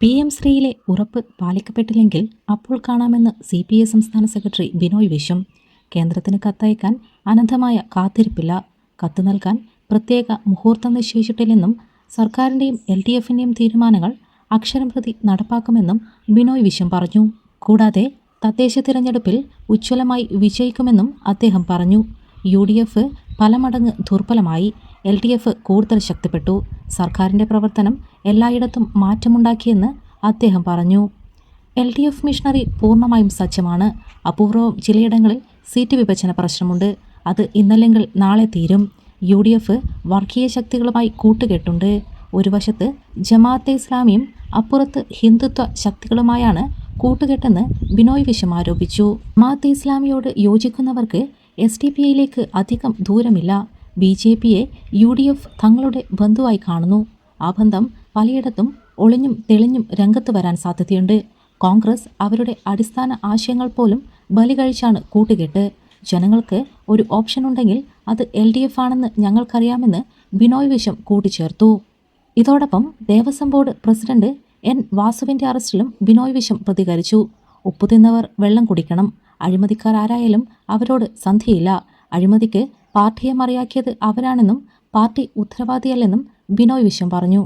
P M ശ്രീയിലെ ഉറപ്പ് പാലിക്കപ്പെട്ടില്ലെങ്കിൽ അപ്പോൾ കാണാമെന്ന് സി പി ഐ സംസ്ഥാന സെക്രട്ടറി ബിനോയ് വിശ്വം. കേന്ദ്രത്തിന് കത്തയക്കാൻ അനന്തമായ കാത്തിരിപ്പില്ല. കത്ത് നൽകാൻ പ്രത്യേക മുഹൂർത്തം നിശ്ചയിച്ചിട്ടില്ലെന്നും സർക്കാരിന്റെയും എൽ ഡി എഫിന്റെയും തീരുമാനങ്ങൾ അക്ഷരം പ്രതി നടപ്പാക്കുമെന്നും ബിനോയ് വിശ്വം പറഞ്ഞു. കൂടാതെ തദ്ദേശ തിരഞ്ഞെടുപ്പിൽ ഉജ്ജ്വലമായി വിജയിക്കുമെന്നും അദ്ദേഹം പറഞ്ഞു. യു ഡി എഫ് പല മടങ്ങ് ദുർബലമായി. എൽ ഡി എഫ് കൂടുതൽ ശക്തിപ്പെട്ടു. സർക്കാരിന്റെ പ്രവർത്തനം എല്ലായിടത്തും മാറ്റമുണ്ടാക്കിയെന്ന് അദ്ദേഹം പറഞ്ഞു. എൽ ഡി എഫ് മിഷണറി പൂർണമായും സജ്ജമാണ്. അപൂർവം ചിലയിടങ്ങളിൽ സീറ്റ് വിഭജന പ്രശ്നമുണ്ട്. അത് ഇന്നല്ലെങ്കിൽ നാളെ തീരും. യു ഡി എഫ് വർഗീയ ശക്തികളുമായി കൂട്ടുകെട്ടുണ്ട്. ഒരു വശത്ത് ജമാഅത്തെ ഇസ്ലാമിയും അപ്പുറത്ത് ഹിന്ദുത്വ ശക്തികളുമായാണ് കൂട്ടുകെട്ടെന്ന് ബിനോയ് വിശ്വം ആരോപിച്ചു. ജമാഅത്തെ ഇസ്ലാമിയോട് യോജിക്കുന്നവർക്ക് എസ് ഡി പി ഐയിലേക്ക് അധികം ദൂരമില്ല. ബി ജെ പിയെ യു ഡി എഫ് തങ്ങളുടെ ബന്ധുവായി കാണുന്നു. ആ ബന്ധം പലയിടത്തും ഒളിഞ്ഞും തെളിഞ്ഞും രംഗത്ത് വരാൻ സാധ്യതയുണ്ട്. കോൺഗ്രസ് അവരുടെ അടിസ്ഥാന ആശയങ്ങൾ പോലും ബലി കഴിച്ചാണ് കൂട്ടുകെട്ട്. ജനങ്ങൾക്ക് ഒരു ഓപ്ഷൻ ഉണ്ടെങ്കിൽ അത് എൽ ഡി എഫ് ആണെന്ന് ഞങ്ങൾക്കറിയാമെന്ന് ബിനോയ് വിശ്വം കൂട്ടിച്ചേർത്തു. ഇതോടൊപ്പം ദേവസ്വം ബോർഡ് പ്രസിഡന്റ് എൻ വാസുവിന്റെ അറസ്റ്റിലും ബിനോയ് വിശ്വം പ്രതികരിച്ചു. ഉപ്പു തിന്നവർ വെള്ളം കുടിക്കണം. അഴിമതിക്കാർ ആരായാലും അവരോട് സന്ധിയില്ല. അഴിമതിക്ക് പാർട്ടിയെ മറിയാക്കിയത് അവരാണെന്നും പാർട്ടി ഉത്തരവാദിയല്ലെന്നും ബിനോയ് വിശ്വം പറഞ്ഞു